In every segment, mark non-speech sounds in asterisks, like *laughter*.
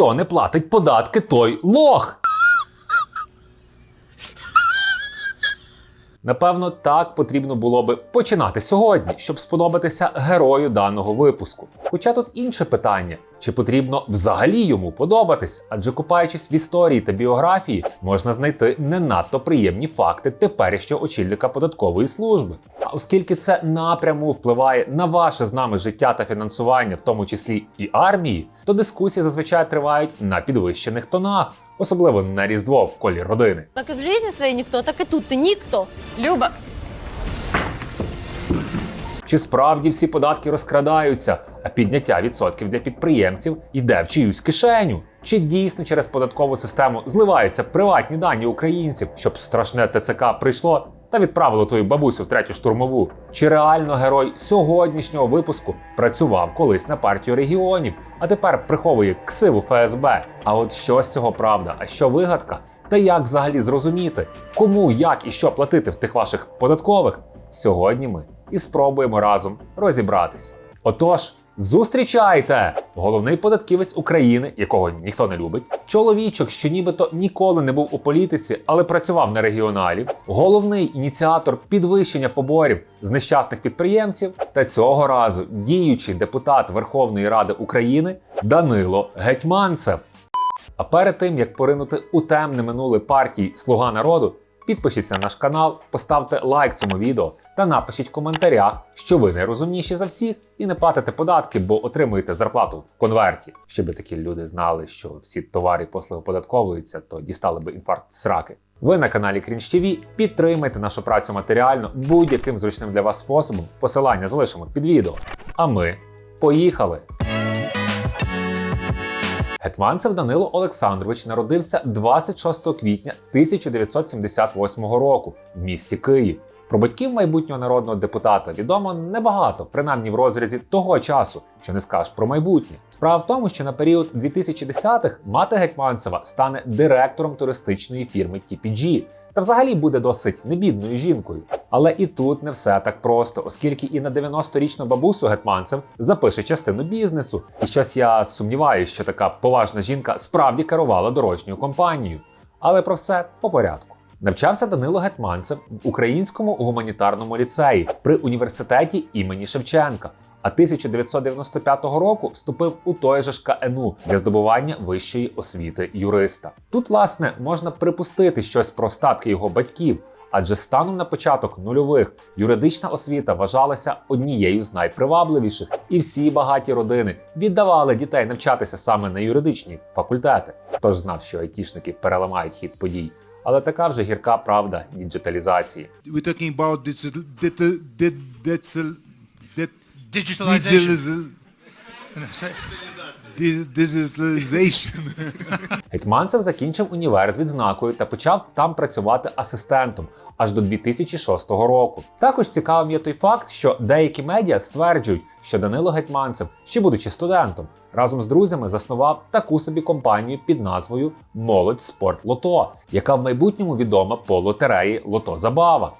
Хто не платить податки, той лох. Напевно, так потрібно було би починати сьогодні, щоб сподобатися герою даного випуску. Хоча тут інше питання: чи потрібно взагалі йому подобатись? Адже купаючись в історії та біографії, можна знайти не надто приємні факти теперішнього очільника податкової служби. А оскільки це напряму впливає на ваше з нами життя та фінансування, в тому числі і армії, то дискусії зазвичай тривають на підвищених тонах, особливо на різдво в колі родини. Так і в житті своїй ніхто, так і тут ти ніхто. Люба, Чи справді всі податки розкрадаються, а підняття відсотків для підприємців йде в чиюсь кишеню? Чи дійсно через податкову систему зливаються приватні дані українців, щоб страшне ТЦК прийшло та відправило твою бабусю в третю штурмову? Чи реально герой сьогоднішнього випуску працював колись на партію регіонів, а тепер приховує ксиву ФСБ? А от що з цього правда, а що вигадка? Та як взагалі зрозуміти, кому, як і що платити в тих ваших податкових? Сьогодні ми і спробуємо разом розібратись. Отож, зустрічайте! Головний податківець України, якого ніхто не любить, чоловічок, що нібито ніколи не був у політиці, але працював на регіоналів, головний ініціатор підвищення поборів з нещасних підприємців, та цього разу діючий депутат Верховної Ради України Данило Гетьманцев. А перед тим як поринути у темне минуле партії Слуга народу, підпишіться на наш канал, поставте лайк цьому відео та напишіть в коментарях, що ви найрозумніші за всіх і не платите податки, бо отримуєте зарплату в конверті. Щоб такі люди знали, що всі товари послуги податковуються, то дістали би інфаркт сраки. Ви на каналі Крінж ТВ підтримайте нашу працю матеріально будь-яким зручним для вас способом. Посилання залишимо під відео. А ми поїхали! Гетманцев Данило Олександрович народився 26 квітня 1978 року в місті Київ. Про батьків майбутнього народного депутата відомо небагато, принаймні в розрізі того часу, що не скажеш про майбутнє. Справа в тому, що на період 2010-х мати Гетьманцева стане директором туристичної фірми TPG, та взагалі буде досить небідною жінкою. Але і тут не все так просто, оскільки і на 90-річну бабусю Гетманцев запише частину бізнесу. І щось я сумніваюся, що така поважна жінка справді керувала дорожньою компанією. Але про все по порядку. Навчався Данило Гетманцев в українському гуманітарному ліцеї при університеті імені Шевченка. А 1995 року вступив у той же ж КНУ для здобування вищої освіти юриста. Тут, власне, можна припустити щось про статки його батьків, адже станом на початок нульових юридична освіта вважалася однією з найпривабливіших, і всі багаті родини віддавали дітей навчатися саме на юридичні факультети. Хто ж знав, що айтішники переламають хід подій. Але така вже гірка правда діджиталізації. we're talking about digital, digital, digital, digitalization. digitalization. *laughs* Гетьманцев закінчив універ з відзнакою та почав там працювати асистентом аж до 2006 року. Також цікавим є той факт, що деякі медіа стверджують, що Данило Гетьманцев, ще будучи студентом, разом з друзями заснував таку собі компанію під назвою Молодь Спорт Лото, яка в майбутньому відома по лотереї Лото Забава.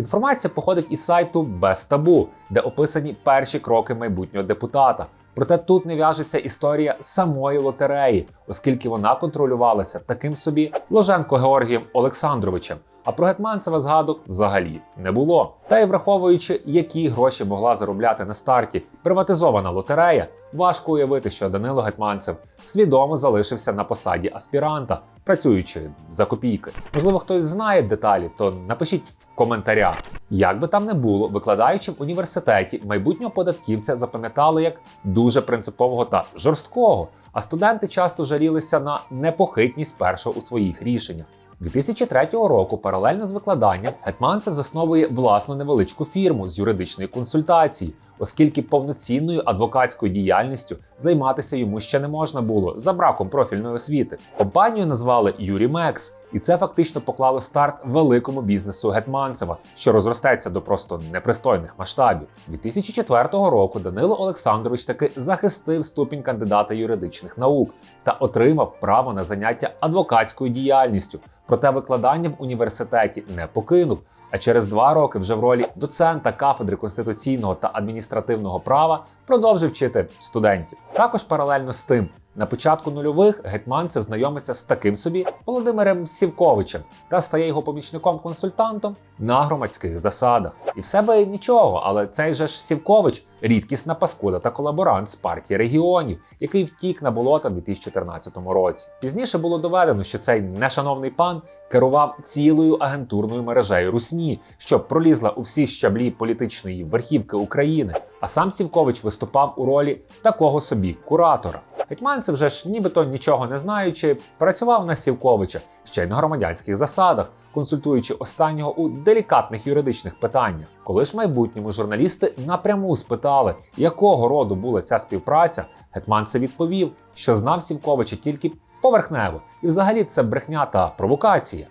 Інформація походить із сайту Без Табу, де описані перші кроки майбутнього депутата. Проте тут не в'яжеться історія самої лотереї, оскільки вона контролювалася таким собі Ложенко Георгієм Олександровичем. А про Гетманцева згадок взагалі не було. Та й враховуючи, які гроші могла заробляти на старті приватизована лотерея, важко уявити, що Данило Гетманцев свідомо залишився на посаді аспіранта, працюючи за копійки. Можливо, хтось знає деталі, то напишіть в коментарях. Як би там не було, викладаючи в університеті майбутнього податківця запам'ятали як дуже принципового та жорсткого, а студенти часто жарілися на непохитність першого у своїх рішеннях. 2003 року, паралельно з викладанням, Гетманцев засновує власну невеличку фірму з юридичної консультації, оскільки повноцінною адвокатською діяльністю займатися йому ще не можна було за браком профільної освіти. Компанію назвали Юрі Мекс, і це фактично поклало старт великому бізнесу Гетманцева, що розростеться до просто непристойних масштабів. 2004 року Данило Олександрович таки захистив ступінь кандидата юридичних наук та отримав право на заняття адвокатською діяльністю. Проте викладання в університеті не покинув, а через два роки вже в ролі доцента кафедри конституційного та адміністративного права продовжив вчити студентів. Також паралельно з тим. На початку нульових гетьманцев знайомиться з таким собі Володимиром Сівковичем та стає його помічником-консультантом на громадських засадах. І все би нічого, але цей же ж Сівкович рідкісна паскуда та колаборант з партії регіонів, який втік на болота в 2014 році. Пізніше було доведено, що цей нешановний пан керував цілою агентурною мережею Русні, що пролізла у всі щаблі політичної верхівки України. А сам Сівкович виступав у ролі такого собі куратора. Гетьманцев вже ж нібито нічого не знаючи, працював на Сівковича ще й на громадянських засадах, консультуючи останнього у делікатних юридичних питаннях. Коли ж майбутньому журналісти напряму спитали, якого роду була ця співпраця, Гетманцев відповів, що знав Сівковича тільки поверхнево, і взагалі це брехня та провокація.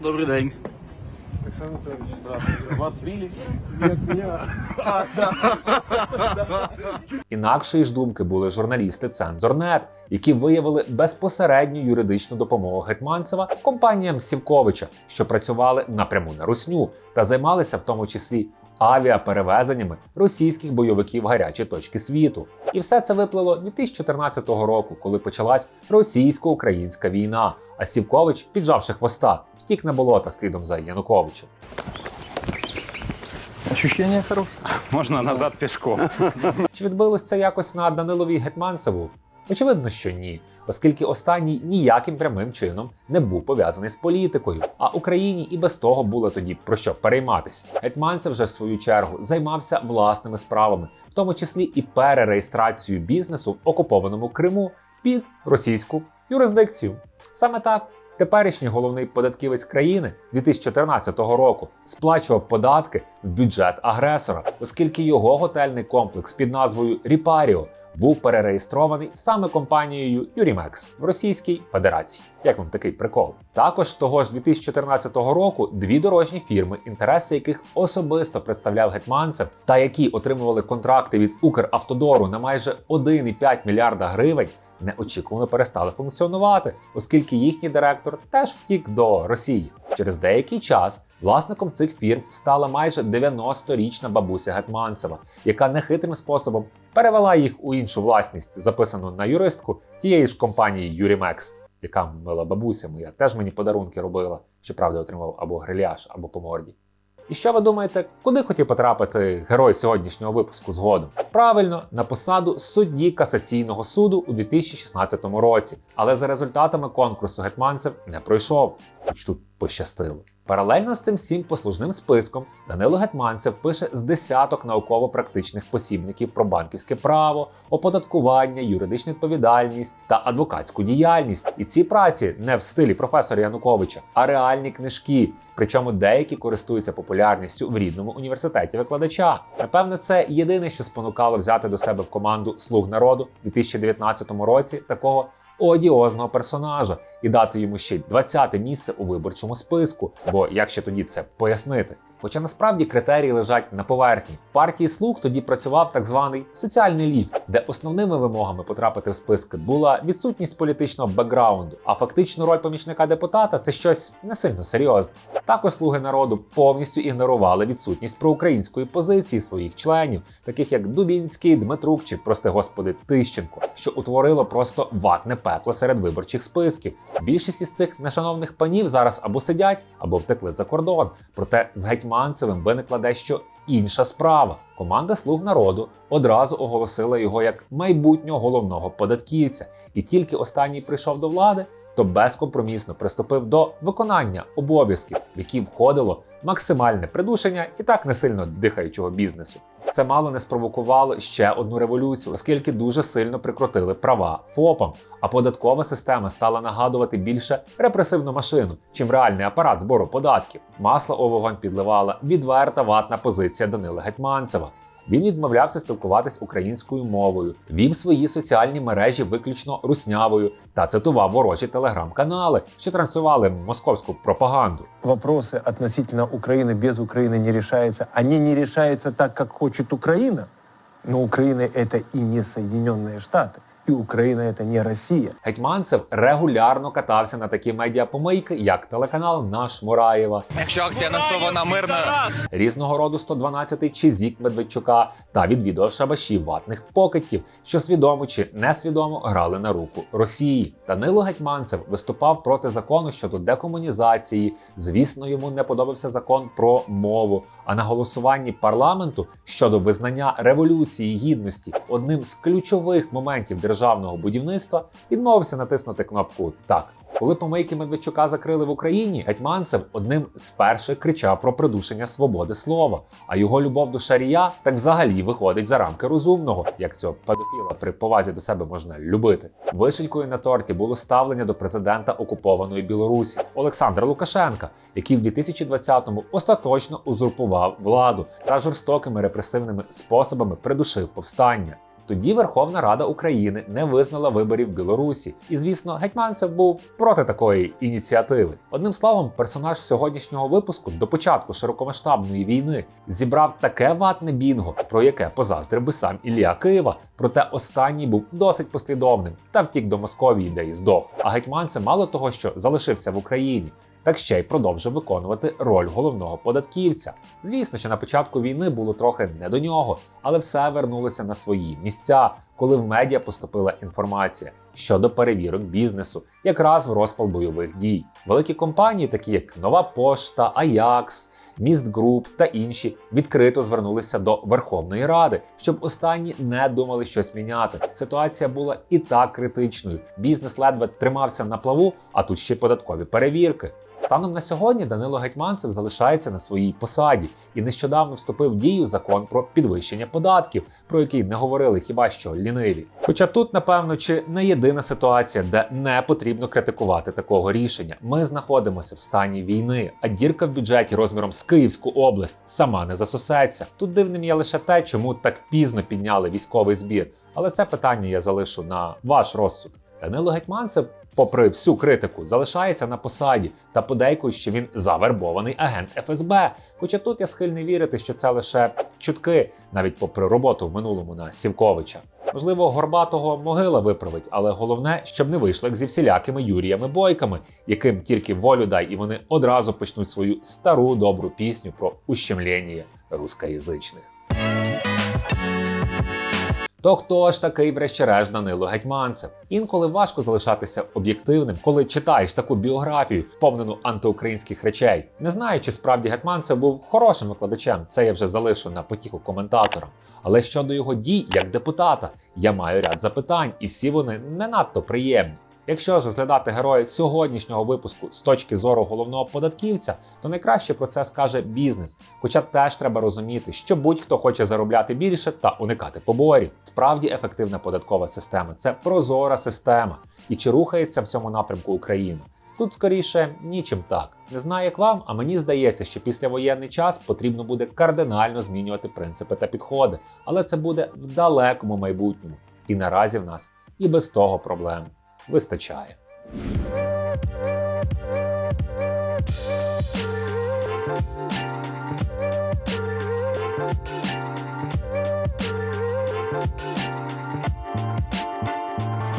Добрий день. Александр Анатольевич, здравствуйте. Вас били? Нет, меня. Інакшої ж думки були журналісти Цензорнет, які виявили безпосередню юридичну допомогу Гетманцева компаніям Сівковича, що працювали напряму на русню та займалися в тому числі авіаперевезеннями російських бойовиків гарячі точки світу. І все це виплило 2014 року, коли почалась російсько-українська війна. А Сівкович, піджавши хвоста, втік на болота слідом за Януковичем. Ощущение хорошее. Можна назад пішком. *laughs* Чи відбилось це якось на Данилові Гетманцеву? Очевидно, що ні, оскільки останній ніяким прямим чином не був пов'язаний з політикою, а Україні і без того було тоді про що перейматись. Гетманцев вже в свою чергу займався власними справами, в тому числі і перереєстрацією бізнесу в окупованому Криму під російську юрисдикцію. Саме так. Теперішній головний податківець країни 2014 року сплачував податки в бюджет агресора, оскільки його готельний комплекс під назвою Ріпаріо був перереєстрований саме компанією Юрімекс в Російській Федерації. Як вам такий прикол? Також того ж 2014 року дві дорожні фірми, інтереси яких особисто представляв гетьманцев, та які отримували контракти від Укравтодору на майже 1,5 мільярда гривень, неочікувано перестали функціонувати, оскільки їхній директор теж втік до Росії. Через деякий час власником цих фірм стала майже 90-річна бабуся Гетманцева, яка нехитрим способом перевела їх у іншу власність, записану на юристку тієї ж компанії Юрімекс, яка мила бабуся моя, теж мені подарунки робила, щоправда, отримав або гриляш, або по морді. І що ви думаєте, куди хотів потрапити герой сьогоднішнього випуску згодом? Правильно, на посаду судді касаційного суду у 2016 році, але за результатами конкурсу гетьманцев не пройшов, хоч тут пощастило. Паралельно з цим всім послужним списком Данило Гетманцев пише з десяток науково-практичних посібників про банківське право, оподаткування, юридичну відповідальність та адвокатську діяльність. І ці праці не в стилі професора Януковича, а реальні книжки. Причому деякі користуються популярністю в рідному університеті викладача. Напевне, це єдине, що спонукало взяти до себе в команду Слуг народу у 2019 році такого одіозного персонажа і дати йому ще й 20-те місце у виборчому списку. Бо як ще тоді це пояснити? Хоча насправді критерії лежать на поверхні. В партії слуг тоді працював так званий соціальний ліфт, де основними вимогами потрапити в списки була відсутність політичного бекграунду, а фактично роль помічника депутата це щось не сильно серйозне. Також слуги народу повністю ігнорували відсутність проукраїнської позиції своїх членів, таких як Дубінський, Дмитрук чи, прости господи, Тищенко, що утворило просто ватне пекло серед виборчих списків. Більшість із цих нешановних панів зараз або сидять, або втекли за кордон. Проте з Гетьманцевим виникла дещо інша справа. Команда слуг народу одразу оголосила його як майбутнього головного податківця, і тільки останній прийшов до влади, то безкомпромісно приступив до виконання обов'язків, в які входило максимальне придушення і так не сильно дихаючого бізнесу. Це мало не спровокувало ще одну революцію, оскільки дуже сильно прикрутили права ФОПам, а податкова система стала нагадувати більше репресивну машину, чим реальний апарат збору податків. Масло у вогонь підливала відверта ватна позиція Данила Гетманцева. Він відмовлявся спілкуватись українською мовою, вів свої соціальні мережі виключно руснявою та цитував ворожі телеграм-канали, що транслювали московську пропаганду. Вопросы относительно Украины без Украины не решаются. Они не решаются так, как хочет Украина. Но Украина это и не Соединенные Штаты. И Украина это не Россия. Гетьманцев регулярно катався на такі медіапомийки, як телеканал Наш Мураєва, Якщо акція анонсована мирно, різного роду 112 чи зік Медведчука та відвідував шабаші ватних покидьків, що свідомо чи несвідомо грали на руку Росії. Данило Гетьманцев виступав проти закону щодо декомунізації. Звісно, йому не подобався закон про мову. А на голосуванні парламенту щодо визнання революції гідності одним з ключових моментів державного будівництва відмовився натиснути кнопку Так. Коли помийки Медведчука закрили в Україні, Гетьманцев одним з перших кричав про придушення свободи слова. А його любов до шарія так взагалі виходить за рамки розумного, як цього педофіла при повазі до себе можна любити. Вишенькою на торті було ставлення до президента окупованої Білорусі Олександра Лукашенка, який в 2020-му остаточно узурпував владу та жорстокими репресивними способами придушив повстання. Тоді Верховна Рада України не визнала виборів в Білорусі, і звісно, Гетьманцев був проти такої ініціативи. Одним словом, персонаж сьогоднішнього випуску до початку широкомасштабної війни зібрав таке ватне бінго, про яке позаздрив би сам Ілля Києва. Проте останній був досить послідовним та втік до Московії, де і здох. А Гетьманцев мало того, що залишився в Україні. Так ще й продовжив виконувати роль головного податківця. Звісно, що на початку війни було трохи не до нього, але все вернулося на свої місця, коли в медіа поступила інформація щодо перевірок бізнесу, якраз в розпал бойових дій. Великі компанії, такі як Нова Пошта, Аякс. Міст Груп та інші відкрито звернулися до Верховної Ради, щоб останні не думали щось міняти. Ситуація була і так критичною. Бізнес ледве тримався на плаву, а тут ще податкові перевірки. Станом на сьогодні Данило Гетьманцев залишається на своїй посаді і нещодавно вступив в дію закон про підвищення податків, про який не говорили хіба що ліниві. Хоча тут, напевно, чи не єдина ситуація, де не потрібно критикувати такого рішення. Ми знаходимося в стані війни, а дірка в бюджеті розміром з Київську область сама не засосеться. Тут дивним є лише те, чому так пізно підняли військовий збір. Але це питання я залишу на ваш розсуд. Данило Гетьманцев, попри всю критику, залишається на посаді та подейкують, що він завербований агент ФСБ. Хоча тут я схильний вірити, що це лише чутки, навіть попри роботу в минулому на Сівковича. Можливо, горбатого могила виправить, але головне, щоб не вийшло як зі всілякими Юріями Бойками, яким тільки волю дай, і вони одразу почнуть свою стару добру пісню про ущемлення рускоязичних. То хто ж такий, врешті-решт, Данило Гетьманцев? Інколи важко залишатися об'єктивним, коли читаєш таку біографію, повнену антиукраїнських речей. Не знаю, чи справді Гетьманцев був хорошим викладачем, це я вже залишу на потіху коментаторам. Але щодо його дій як депутата, я маю ряд запитань, і всі вони не надто приємні. Якщо ж розглядати героя сьогоднішнього випуску з точки зору головного податківця, то найкраще про це скаже бізнес. Хоча теж треба розуміти, що будь-хто хоче заробляти більше та уникати поборів. Справді ефективна податкова система це прозора система. І чи рухається в цьому напрямку Україна? Тут скоріше нічим так. Не знаю, як вам, а мені здається, що після воєнний час потрібно буде кардинально змінювати принципи та підходи, але це буде в далекому майбутньому. І наразі в нас і без того проблем вистачає.